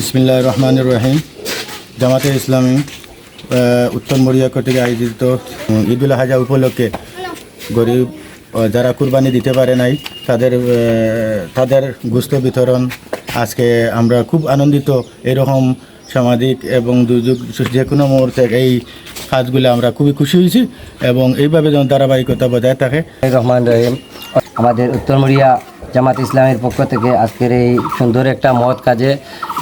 বিসমিল্লাহ রহমান রহিম জামাতে ইসলামী উত্তর মরিয়া কর্তৃক আয়োজিত ঈদুল হাজা উপলক্ষে গরিব যারা কুরবানি দিতে পারে নাই, তাদের তাদের গুস্ত বিতরণ। আজকে আমরা খুব আনন্দিত এরকম সামাজিক এবং দুর্যোগ যে কোনো মুহূর্তে এই কাজগুলো আমরা খুবই খুশি হয়েছি এবং এইভাবে যেন ধারাবাহিকতা বজায় থাকে। রহমান রহিম। আমাদের উত্তর মরিয়া জামাত ইসলামের পক্ষ থেকে আজকের এই সুন্দর একটা মহৎ কাজে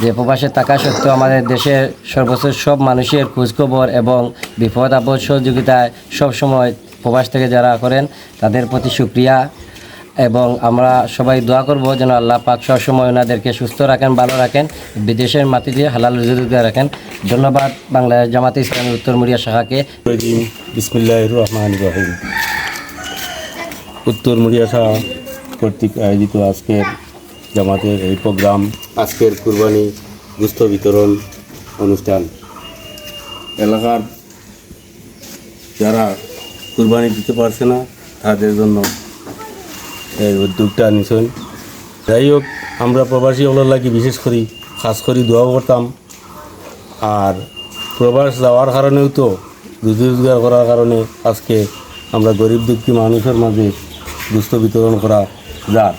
যে প্রবাসে থাকা সত্ত্বেও আমাদের দেশের সর্বোচ্চ সব মানুষের খোঁজখবর এবং বিপদ আপদ সহযোগিতায় সবসময় প্রবাস থেকে যারা করেন, তাদের প্রতি সুক্রিয়া। এবং আমরা সবাই দোয়া করব যেন আল্লাহ পাক সবসময় ওনাদেরকে সুস্থ রাখেন, ভালো রাখেন, বিদেশের মাটিতে হালাল রুজিরুজি রাখেন। ধন্যবাদ বাংলাদেশ জামাতে ইসলামের উত্তর মরিয়া শাখাকে। উত্তর মুড়িয়াশা কর্তৃক আয়োজিত আজকের জামাতের এই প্রোগ্রাম, আজকের কুরবানি, গুস্ত বিতরণ অনুষ্ঠান। এলাকার যারা কুরবানি দিতে পারছে না, তাদের জন্য এই উদ্যোগটা নিছেন। যাই হোক, আমরা প্রবাসী হলার লাগি বিশেষ করি, খাস করি দোয়া করতাম। আর প্রবাস যাওয়ার কারণেও তো রুজি রোজগার করার কারণে আজকে আমরা গরিব দুঃখী মানুষের মাঝে দুস্থ বিতরণ করা যায়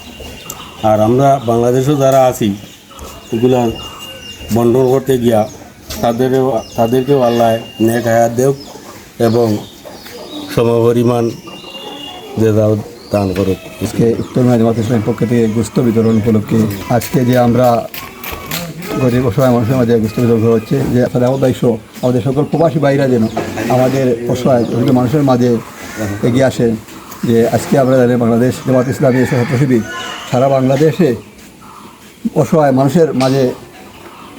আর আমরা বাংলাদেশেও যারা আছি এগুলা বন্টন করতে গিয়া তাদেরও, তাদেরকেও আল্লাহ নেক হায়াত দেও এবং সমপরিমাণ যে দাও দান করুক। আজকে উত্তর জামাত ইসলামের পক্ষ থেকে গুস্ত বিতরণ উপলক্ষে আজকে যে আমরা গরিব অসহায় মানুষের মাঝে গুস্ত বিতরণ করা হচ্ছে, যে আমাদের দায়িত্ব আমাদের সকল প্রবাসী বাইরা যেন আমাদের অসহায় মানুষের মাঝে এগিয়ে আসেন। যে আজকে আমরা জানি বাংলাদেশ জামাত ইসলামী সহায়তা শিবির সারা বাংলাদেশে অসহায় মানুষের মাঝে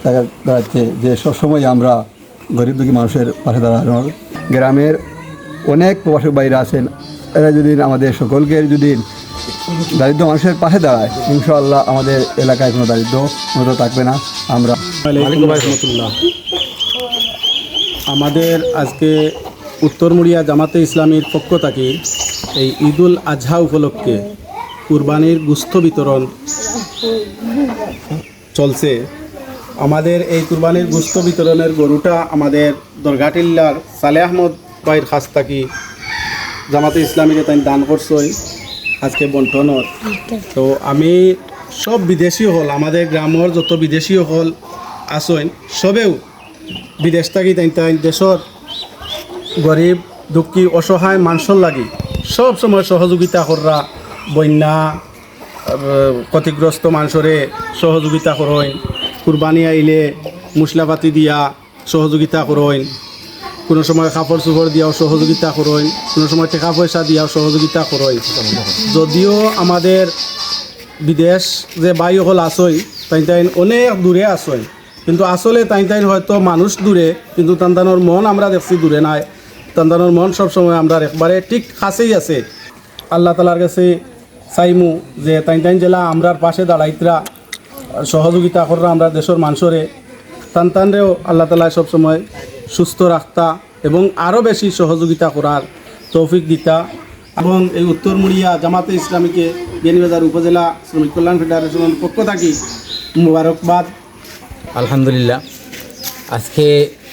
দেখা দাঁড়াচ্ছে যে সবসময় আমরা গরিব দুঃখী মানুষের পাশে দাঁড়ানোর গ্রামের অনেক প্রবাসী বাইরে আছেন। এরা যদি আমাদের সকলকে যদি দারিদ্র মানুষের পাশে দাঁড়ায়, ইনশাআল্লাহ আমাদের এলাকায় কোনো দারিদ্র মতো থাকবে না। আমরা আমাদের আজকে উত্তর মুড়িয়া জামাতে ইসলামীর পক্ষ থেকে এই ঈদুল আজহা উপলক্ষে কুরবানির গুস্ত বিতরণ চলছে। আমাদের এই কুরবানির গুস্ত বিতরণের গরুটা আমাদের দরগাটিল্লার সালে আহমদ ভাইয়ের কাছ থাকি জামাতে ইসলামীকে তাই দান করছই, আজকে বন্টনত তো আমি সব বিদেশি হল, আমাদের গ্রামের যত বিদেশি হল আসইন সবেও বিদেশ থাকি তাই তাই দেশর গরিব, দুঃখী, অসহায় মানুষের লাগি সব সময় সহযোগিতা কররা, বন্যা ক্ষতিগ্রস্ত মানুষরে সহযোগিতা করইন। কুরবানি আইলে মশলাপাতি দিয়া সহযোগিতা করইন। কোনো সময় কাপড় চোপড় দিয়াও সহযোগিতা করইন। কোনো সময় টাকা পয়সা দিয়াও সহযোগিতা করইন। যদিও আমাদের বিদেশ যে বাই হল আসই তাই তাই অনেক দূরে আসই কিন্তু আসলে তাই তাই হয়তো মানুষ দূরে, কিন্তু তান্দানোর মন আমরা দেখছি দূরে নাই। তান্দানোর মন সবসময় আমরা একবারে ঠিক কাছেই আছে। আল্লাহ তালার কাছে চাইমু যে তাই তাই জেলা আমরার পাশে দাঁড়াইতরা, সহযোগিতা কররা আমরা দেশের মানুষরে। তান তানরেও আল্লাহ তালা সবসময় সুস্থ রাখতা এবং আরও বেশি সহযোগিতা করার তৌফিক দিতা। এবং এই উত্তর মুড়িয়া জামাতে ইসলামীকে বিয়ানীবাজার উপজেলা শ্রমিক কল্যাণ ফেডারেশনের পক্ষ থাকি মুবারকবাদ। আলহামদুলিল্লাহ। আজকে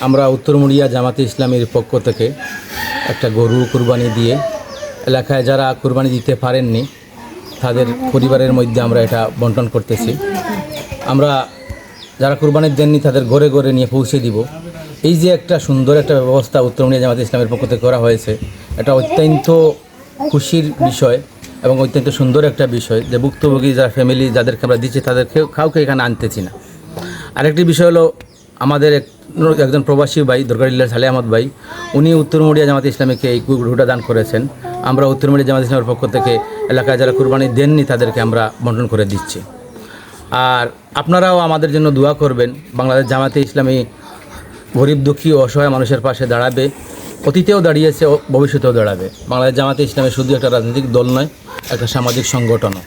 আমরা উত্তর মুড়িয়া জামাতে ইসলামের পক্ষ থেকে একটা গরু কুরবানি দিয়ে এলাকায় যারা কুরবানি দিতে পারেননি, তাদের পরিবারের মধ্যে আমরা এটা বন্টন করতেছি। আমরা যারা কুরবানি দেননি, তাদের ঘরে ঘরে নিয়ে পৌঁছে দিব। এই যে একটা সুন্দর একটা ব্যবস্থা উত্তর মুড়িয়া জামাতে ইসলামের পক্ষ থেকে করা হয়েছে, এটা অত্যন্ত খুশির বিষয় এবং অত্যন্ত সুন্দর একটা বিষয় যে ভুক্তভোগী যারা ফ্যামিলি যাদেরকে আমরা দিচ্ছি তাদেরকে কাউকে এখানে আনতেছি না। আরেকটি বিষয় হলো আমাদের এক একজন প্রবাসী ভাই দুর্গাডিল্লার সালে আহমদ ভাই, উনি উত্তর মরিয়া জামাত ইসলামীকে এই গরুটা দান করেছেন। আমরা উত্তর মরিয়া জামাত ইসলামের পক্ষ থেকে এলাকায় যারা কুরবানি দেননি তাদেরকে আমরা বন্টন করে দিচ্ছি। আর আপনারাও আমাদের জন্য দোয়া করবেন, বাংলাদেশ জামাতে ইসলামী গরিব, দুঃখী অসহায় মানুষের পাশে দাঁড়াবে, অতীতেও দাঁড়িয়েছে ভবিষ্যতেও দাঁড়াবে। বাংলাদেশ জামাতে ইসলামী শুধু একটা রাজনৈতিক দল নয়, একটা সামাজিক সংগঠনও।